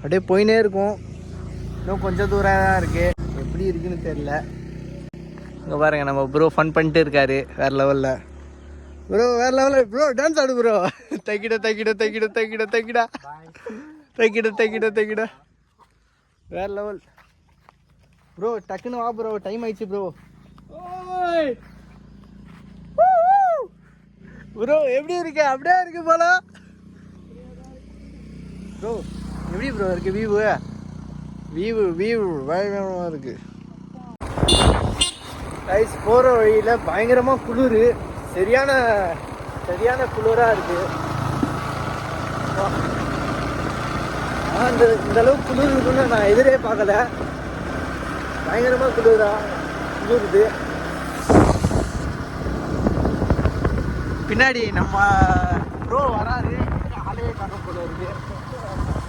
அப்படியே போயினே இருக்கும். இன்னும் கொஞ்சம் தூரம் தான் இருக்குது எப்படி இருக்குன்னு தெரியல. இங்கே பாருங்க நம்ம ப்ரோ ஃபன் பண்ணிட்டு இருக்காரு வேறு லெவலில் ப்ரோ வேற லெவலில் ப்ரோ டான்ஸ் ஆடு ப்ரோ தைக்கிட தைக்கிட தைக்கிட தைக்கிட தைக்கிடா. தைக்கிட தைக்கிட தைக்கிட. வேற லெவல் ப்ரோ டக்குன்னு வா ப்ரோ டைம் ஆயிடுச்சு ப்ரோ ப்ரோ எப்படி இருக்கு? அப்படியே இருக்கு போல. ப்ரோ எப்படி ப்ரோ இருக்குது வீவு? வீவு வீவு பயங்கரமாக இருக்குது போகிற வழியில் பயங்கரமாக குளிர். சரியான சரியான குளிராக இருக்குது அந்த ஆனா, இந்த அளவுக்கு குளிர் இருக்குன்னு நான் எதிரே பார்க்கல. பயங்கரமாக குளிரா குளிருது. பின்னாடி நம்ம ப்ரோ வராது ஆலையே பார்க்க போல இருக்குது